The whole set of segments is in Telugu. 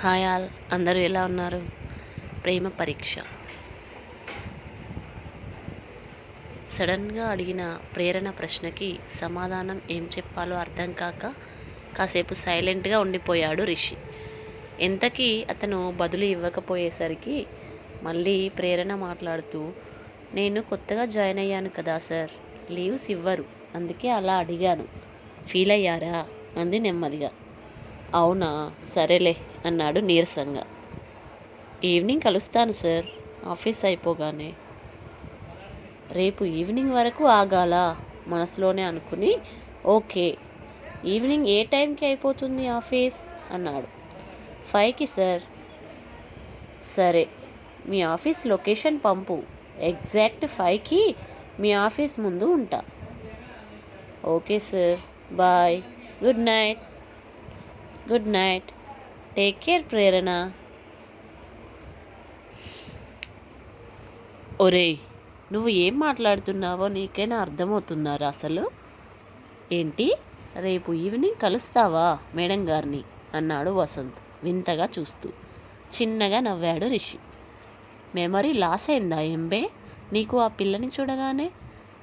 Hi all. అందరూ ఎలా ఉన్నారు? ప్రేమ పరీక్ష. సడన్గా అడిగిన ప్రేరణ ప్రశ్నకి సమాధానం ఏం చెప్పాలో అర్థం కాక కాసేపు సైలెంట్గా ఉండిపోయాడు రిషి. ఎంతకీ అతను బదులు ఇవ్వకపోయేసరికి మళ్ళీ ప్రేరణ మాట్లాడుతూ నేను కొత్తగా జాయిన్ అయ్యాను కదా సార్. లీవ్స్ ఇవ్వరు. అందుకే అలా అడిగాను. ఫీల్ అయ్యారా? అంది నెమ్మదిగా. అవునా? సరేలే. అన్నాడు నీరసంగా. ఈవినింగ్ కలుస్తాను సార్. ఆఫీస్ అయిపోగానే. రేపు ఈవినింగ్ వరకు ఆగాల? మనసులోనే అనుకుని. ఓకే. ఈవినింగ్ ఏ టైంకి అయిపోతుంది ఆఫీస్? అన్నాడు. ఫైవ్కి సార్. సరే. మీ ఆఫీస్ లొకేషన్ పంపు. ఎగ్జాక్ట్ ఫైవ్కి మీ ఆఫీస్ ముందు ఉంటా. Okay sir. Bye. Good night. Good night. Take care Prerana ఒరేయ్ నువ్వు ఏం మాట్లాడుతున్నావో నీకైనా అర్థమవుతున్నారా అసలు? ఏంటి? రేపు ఈవినింగ్ కలుస్తావా మేడం గారిని? అన్నాడు వసంత్ వింతగా చూస్తూ. చిన్నగా నవ్వాడు రిషి. మెమరీ లాస్ అయిందా ఎంబే? నీకు ఆ పిల్లని చూడగానే?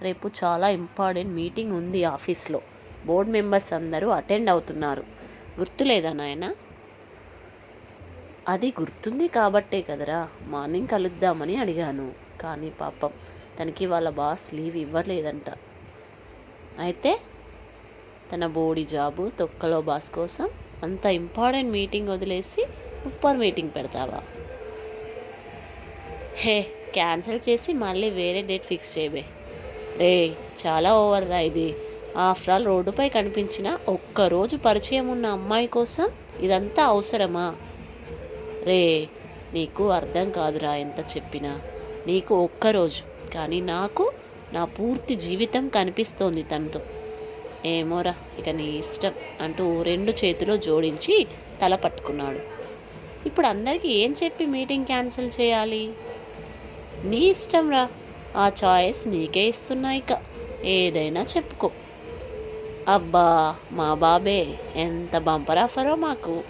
రేపు చాలా ఇంపార్టెంట్ మీటింగ్ ఉంది ఆఫీస్లో. బోర్డ్ మెంబర్స్ అందరూ అటెండ్ అవుతున్నారు. గుర్తులేదా నాయనా? అది గుర్తుంది కాబట్టే కదరా. మార్నింగ్ కలుద్దామని అడిగాను. కానీ పాపం తనకి వాళ్ళ బాస్ లీవ్ ఇవ్వలేదంట. అయితే తన బోడి జాబు తొక్కలో బాస్ కోసం అంత ఇంపార్టెంట్ మీటింగ్ వదిలేసి ఉప్పర్ మీటింగ్ పెడతావా? హే క్యాన్సిల్ చేసి మళ్ళీ వేరే డేట్ ఫిక్స్ చేయబే. రే చాలా ఓవర్ రా ఇది. ఆఫ్టర్ ఆల్ రోడ్డుపై కనిపించిన ఒక్కరోజు పరిచయం ఉన్న అమ్మాయి కోసం ఇదంతా అవసరమా? రే నీకు అర్థం కాదురా ఎంత చెప్పినా. నీకు ఒక్కరోజు కానీ నాకు నా పూర్తి జీవితం కనిపిస్తోంది తనతో. ఏమోరా ఇక నీ ఇష్టం అంటూ రెండు చేతులు జోడించి తల పట్టుకున్నాడు. ఇప్పుడు అందరికీ ఏం చెప్పి మీటింగ్ క్యాన్సిల్ చేయాలి? నీ ఇష్టం రా ఆ చాయిస్ నీకే ఇస్తున్నా ఇక. ఏదైనా చెప్పుకో. అబ్బా మా బాబే ఎంత బంపర్ ఆఫరో మాకు.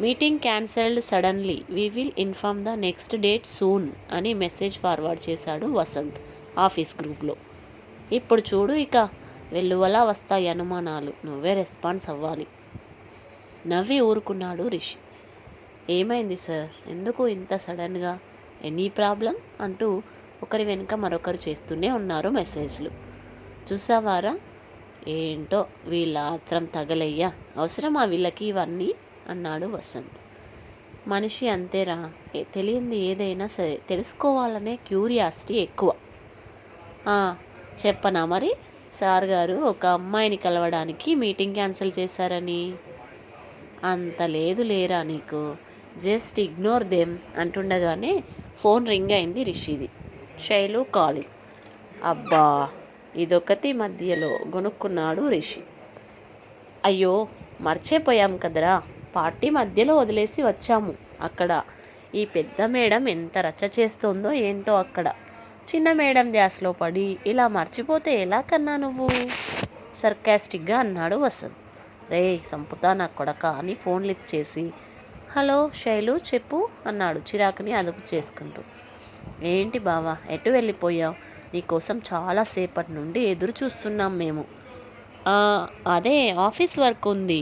Meeting cancelled suddenly. We will inform the next date soon అని మెసేజ్ ఫార్వర్డ్ చేశాడు వసంత్ ఆఫీస్ గ్రూప్లో. ఇప్పుడు చూడు ఇక వెల్లువలా వస్తాయి అనుమానాలు. నువ్వే రెస్పాన్స్ అవ్వాలి. నవ్వి ఊరుకున్నాడు రిషి. ఏమైంది సార్? ఎందుకు ఇంత సడన్గా? Any problem? అంటూ ఒకరి వెనుక మరొకరు చేస్తూనే ఉన్నారు మెసేజ్లు. చూసావారా? ఏంటో వీళ్ళ ఆత్రం తగలయ్యా. అవసరమా వీళ్ళకి ఇవన్నీ? అన్నాడు వసంత్. మనిషి అంతేరా తెలియంది ఏదైనా సరే తెలుసుకోవాలనే క్యూరియాసిటీ ఎక్కువ. చెప్పనా మరి? సార్ గారు ఒక అమ్మాయిని కలవడానికి మీటింగ్ క్యాన్సిల్ చేశారని. అంత లేదు లేరా నీకు? జస్ట్ ఇగ్నోర్ దెమ్ అంటుండగానే ఫోన్ రింగ్ అయింది రిషిది. శైలు కాలింగ్. అబ్బా ఇదొకటి మధ్యలో గొనుక్కున్నాడు రిషి. అయ్యో మర్చిపోయాం కదరా? పార్టీ మధ్యలో వదిలేసి వచ్చాము. అక్కడ ఈ పెద్ద మేడం ఎంత రచ్చ చేస్తోందో ఏంటో అక్కడ. చిన్న మేడం ధ్యాసలో పడి ఇలా మర్చిపోతే ఎలా కన్నా నువ్వు? సర్కాస్టిక్గా అన్నాడు వసంత్. రే సంపుతా నా కొడక అని ఫోన్ లిఫ్ట్ చేసి హలో శైలు చెప్పు అన్నాడు చిరాకుని అదుపు చేసుకుంటూ. ఏంటి బావా ఎటు వెళ్ళిపోయావు? నీకోసం చాలాసేపటి నుండి ఎదురు చూస్తున్నాం మేము. అదే ఆఫీస్ వర్క్ ఉంది.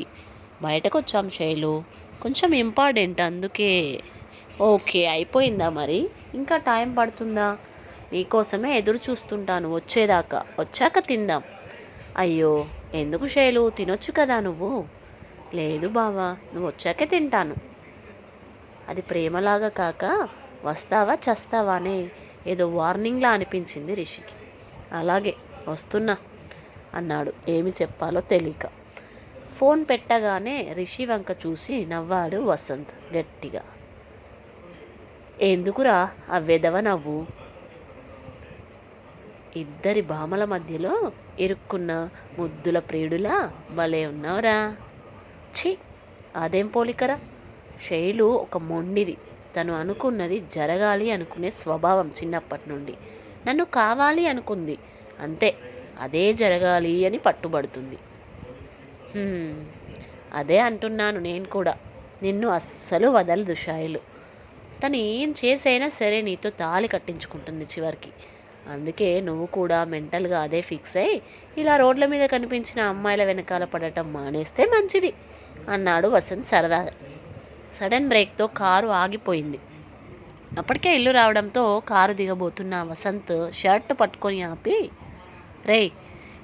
బయటకు వచ్చాం శైలు. కొంచెం ఇంపార్టెంట్ అందుకే. ఓకే అయిపోయిందా మరి? ఇంకా టైం పడుతుందా? నీకోసమే ఎదురు చూస్తుంటాను వచ్చేదాకా. వచ్చాక తిందాం. అయ్యో ఎందుకు శైలు? తినొచ్చు కదా నువ్వు? లేదు బావా నువ్వు వచ్చాకే తింటాను. అది ప్రేమలాగా కాక వస్తావా చస్తావా అనే ఏదో వార్నింగ్లా అనిపించింది రిషికి. అలాగే వస్తున్నా అన్నాడు. ఏమి చెప్పాలో తెలియక. ఫోన్ పెట్టగానే రిషి వంక చూసి నవ్వాడు వసంత్ గట్టిగా. ఎందుకురా ఆ వెదవ నవ్వు? ఇద్దరి భామల మధ్యలో ఇరుక్కున్న ముద్దుల ప్రియుడులా భలే ఉన్నావురా. ఛీ అదేం పోలికరా? శైలు ఒక మొండిది. తను అనుకున్నది జరగాలి అనుకునే స్వభావం చిన్నప్పటి నుండి. నన్ను కావాలి అనుకుంది. అంతే అదే జరగాలి అని పట్టుబడుతుంది. అదే అంటున్నాను నేను కూడా. నిన్ను అస్సలు వదలదు షాయిలు తను ఏం చేసైనా సరే నీతో తాళి కట్టించుకుంటుంది చివరికి. అందుకే నువ్వు కూడా మెంటల్గా అదే ఫిక్స్ అయ్యి ఇలా రోడ్ల మీద కనిపించిన అమ్మాయిల వెనకాల పడటం మానేస్తే మంచిది అన్నాడు వసంత్ సరదాగా సడన్ బ్రేక్తో కారు ఆగిపోయింది. అప్పటికే ఇల్లు రావడంతో కారు దిగబోతున్న వసంత్ షర్ట్ పట్టుకొని ఆపి రేయ్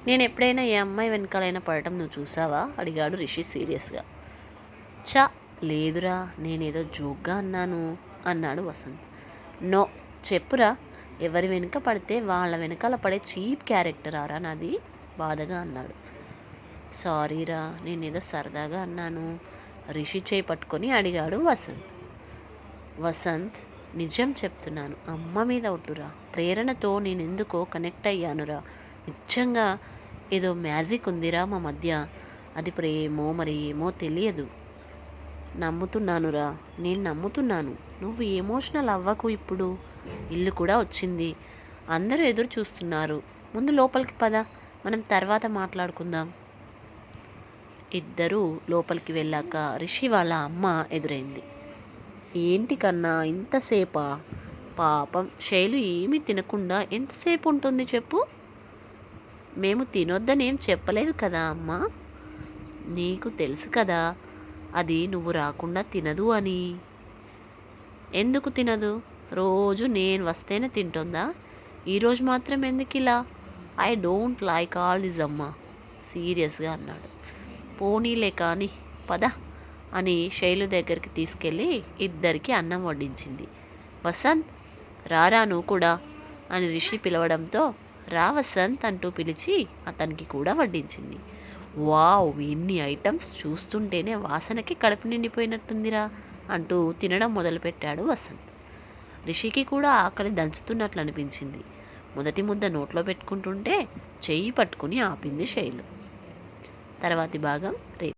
నేను ఎప్పుడైనా ఏ అమ్మాయి వెనకాలైనా పడటం నువ్వు చూసావా? అడిగాడు రిషి సీరియస్గా. చా లేదురా నేనేదో జోక్గా అన్నాను అన్నాడు వసంత్. నో చెప్పురా ఎవరి వెనుక పడితే వాళ్ళ వెనకాల పడే చీప్ క్యారెక్టర్ ఆరా నాది? బాధగా అన్నాడు. సారీరా నేనేదో సరదాగా అన్నాను రిషి చేయి పట్టుకొని అడిగాడు వసంత్. వసంత్ నిజం చెప్తున్నాను అమ్మ మీద ఒట్టురా ప్రేరణతో నేను ఎందుకో కనెక్ట్ అయ్యానురా. నిజంగా ఏదో మ్యాజిక్ ఉందిరా మా మధ్య. అది ప్రేమో మరి ఏమో తెలియదు. నమ్ముతున్నానురా. నేను నమ్ముతున్నాను. నువ్వు ఎమోషనల్ అవ్వకు ఇప్పుడు. ఇల్లు కూడా వచ్చింది. అందరూ ఎదురు చూస్తున్నారు. ముందు లోపలికి పద. మనం తర్వాత మాట్లాడుకుందాం. ఇద్దరూ లోపలికి వెళ్ళాక రిషి వాళ్ళ అమ్మ ఎదురైంది. ఏంటి కన్నా ఇంతసేపా పాపం. శైలు ఏమీ తినకుండా ఎంతసేపు ఉంటుంది చెప్పు? మేము తినొద్దని ఏం చెప్పలేదు కదా అమ్మా? నీకు తెలుసు కదా అది నువ్వు రాకుండా తినదు అని. ఎందుకు తినదు? రోజు నేను వస్తేనే తింటుందా? ఈరోజు మాత్రం ఎందుకు ఇలా? I don't like all this అమ్మా సీరియస్గా అన్నాడు. పోనీలే కానీ పద అని శైలు దగ్గరికి తీసుకెళ్ళి ఇద్దరికి అన్నం వడ్డించింది. వసంత్ రారా నువ్వు కూడా అని రిషి పిలవడంతో రా వసంత్ అంటూ పిలిచి అతనికి కూడా వడ్డించింది. వావ్ ఇన్ని ఐటమ్స్ చూస్తుంటేనే వాసనకి కడుపు నిండిపోయినట్టుందిరా అంటూ తినడం మొదలుపెట్టాడు వసంత్. రిషికి కూడా ఆకలి దంచుతున్నట్లు అనిపించింది మొదటి ముద్ద నోట్లో పెట్టుకుంటుంటే చెయ్యి పట్టుకుని ఆపింది శైలు. తర్వాతి భాగం రేపు.